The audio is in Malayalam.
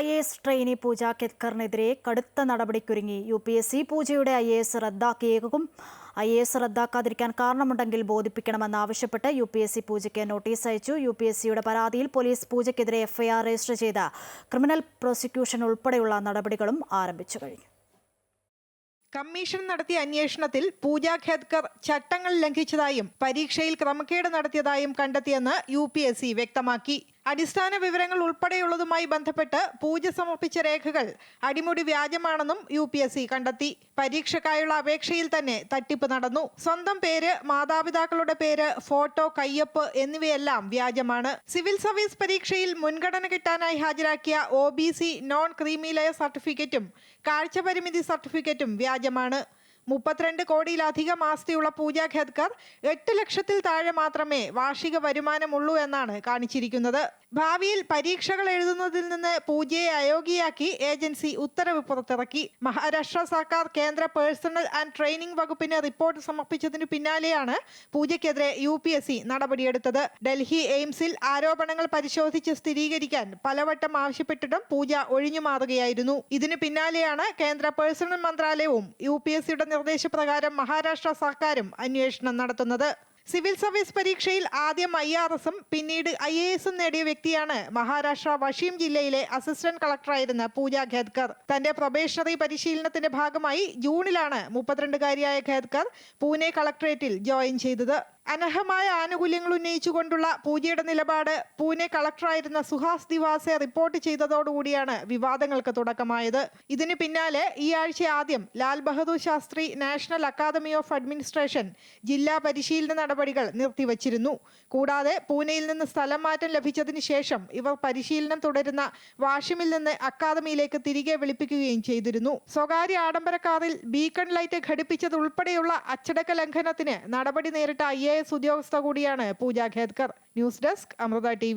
I A S trainee Pooja കെത്കറിനെതിരെ കടുത്ത നടപടിക്കൊരുങ്ങി. യു പി എസ് സി പൂജയുടെ ഐ എ എസ് റദ്ദാക്കിയേക്കും. ഐ എ എസ് റദ്ദാക്കാതിരിക്കാൻ കാരണമുണ്ടെങ്കിൽ ബോധിപ്പിക്കണമെന്നാവശ്യപ്പെട്ട് യു പി എസ് സി പൂജയ്ക്ക് നോട്ടീസ് അയച്ചു. യു പി എസ് സിയുടെ പരാതിയിൽ പോലീസ് പൂജയ്ക്കെതിരെ എഫ്ഐആർ രജിസ്റ്റർ ചെയ്ത ക്രിമിനൽ പ്രോസിക്യൂഷൻ ഉൾപ്പെടെയുള്ള നടപടികളും ആരംഭിച്ചു കഴിഞ്ഞു. കമ്മീഷൻ നടത്തിയ അന്വേഷണത്തിൽ പൂജ ഖേദ്കർ ചട്ടങ്ങൾ ലംഘിച്ചതായും പരീക്ഷയിൽ ക്രമക്കേട് നടത്തിയതായും കണ്ടെത്തിയെന്ന് യു വ്യക്തമാക്കി. അടിസ്ഥാന വിവരങ്ങൾ ഉൾപ്പെടെയുള്ളതുമായി ബന്ധപ്പെട്ട് പൂജ സമർപ്പിച്ച രേഖകൾ അടിമുടി വ്യാജമാണെന്നും യു പി എസ് സി കണ്ടെത്തി. പരീക്ഷയ്ക്കായുള്ള അപേക്ഷയിൽ തന്നെ തട്ടിപ്പ് നടന്നു. സ്വന്തം പേര് മാതാപിതാക്കളുടെ പേര് ഫോട്ടോ കയ്യൊപ്പ് എന്നിവയെല്ലാം വ്യാജമാണ്. സിവിൽ സർവീസ് പരീക്ഷയിൽ മുൻഗണന കിട്ടാനായി ഹാജരാക്കിയ O B C non creamy layer സർട്ടിഫിക്കറ്റും കാഴ്ചപരിമിതി സർട്ടിഫിക്കറ്റും വ്യാജമാണ്. മുപ്പത്തിരണ്ട് കോടിയിലധികം ആസ്തിയുള്ള പൂജ ഖേദ്കർ എട്ട് ലക്ഷത്തിൽ താഴെ മാത്രമേ വാർഷിക വരുമാനമുള്ളൂ എന്നാണ് കാണിച്ചിരിക്കുന്നത്. ഭാവിയിൽ പരീക്ഷകൾ എഴുതുന്നതിൽ നിന്ന് പൂജയെ അയോഗ്യയാക്കി ഏജൻസി ഉത്തരവ് പുറത്തിറക്കി. മഹാരാഷ്ട്ര സർക്കാർ കേന്ദ്ര പേഴ്സണൽ ആൻഡ് ട്രെയിനിംഗ് വകുപ്പിന് റിപ്പോർട്ട് സമർപ്പിച്ചതിനു പിന്നാലെയാണ് പൂജയ്ക്കെതിരെ യു പി എസ് സി നടപടിയെടുത്തത്. ഡൽഹി എയിംസിൽ ആരോപണങ്ങൾ പരിശോധിച്ച് സ്ഥിരീകരിക്കാൻ പലവട്ടം ആവശ്യപ്പെട്ടിട്ടും പൂജ ഒഴിഞ്ഞു മാറുകയായിരുന്നു ഇതിനു പിന്നാലെയാണ് കേന്ദ്ര പേഴ്സണൽ മന്ത്രാലയവും യു പി എസ് സിയുടെ നിർദ്ദേശപ്രകാരം മഹാരാഷ്ട്ര സർക്കാരും അന്വേഷണം നടത്തുന്നത്. സിവിൽ സർവീസ് പരീക്ഷയിൽ ആദ്യം ഐ ആർ എസും പിന്നീട് ഐ എ എസും നേടിയ വ്യക്തിയാണ് മഹാരാഷ്ട്ര വഷീം ജില്ലയിലെ അസിസ്റ്റന്റ് കളക്ടറായിരുന്ന പൂജ ഖേദ്കർ. തന്റെ പ്രൊബേഷണറി പരിശീലനത്തിന്റെ ഭാഗമായി ജൂണിലാണ് മുപ്പത്തിരണ്ടുകാരിയായ ഖേദ്കർ പൂനെ കളക്ടറേറ്റിൽ ജോയിൻ ചെയ്തത്. അനർഹമായ ആനുകൂല്യങ്ങൾ ഉന്നയിച്ചുകൊണ്ടുള്ള പൂജയുടെ നിലപാട് പൂനെ കളക്ടറായിരുന്ന സുഹാസ് ദിവാസെ റിപ്പോർട്ട് ചെയ്തതോടുകൂടിയാണ് വിവാദങ്ങൾക്ക് തുടക്കമായത്. ഇതിനു പിന്നാലെ ഈ ആഴ്ച ആദ്യം Lal Bahadur Shastri national academy of administration ജില്ലാ പരിശീലന നടപടികൾ നിർത്തിവച്ചിരുന്നു. കൂടാതെ പൂനെയിൽ നിന്ന് സ്ഥലം മാറ്റം ലഭിച്ചതിന് ശേഷം ഇവർ പരിശീലനം തുടരുന്ന വാഷിമിൽ നിന്ന് അക്കാദമിയിലേക്ക് തിരികെ വിളിപ്പിക്കുകയും ചെയ്തിരുന്നു. സ്വകാര്യ ആഡംബര കാറിൽ ബീക്കൺ ലൈറ്റ് ഘടിപ്പിച്ചതുൾപ്പെടെയുള്ള അച്ചടക്ക ലംഘനത്തിന് നടപടി നേരിട്ട ഐ എസ് ഉദ്യോഗസ്ഥ കൂടിയാണ് Pooja Khedkar. News desk Amritha T